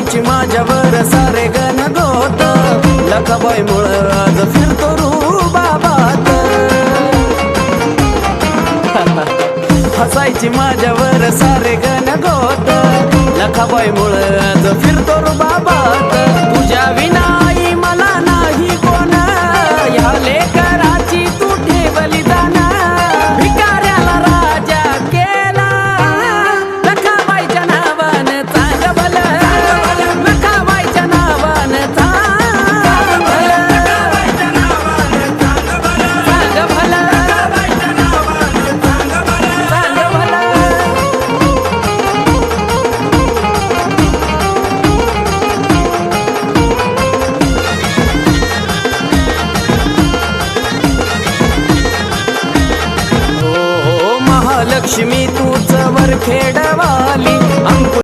करायची माझ्यावर सारे गण गोत. लखाबाई मुळ आज फिरतो रू बाबात हसायची माझ्यावर सारे गण गोत. लखाबाई मुळ आज फिर लक्ष्मी तूच वर खेडवाली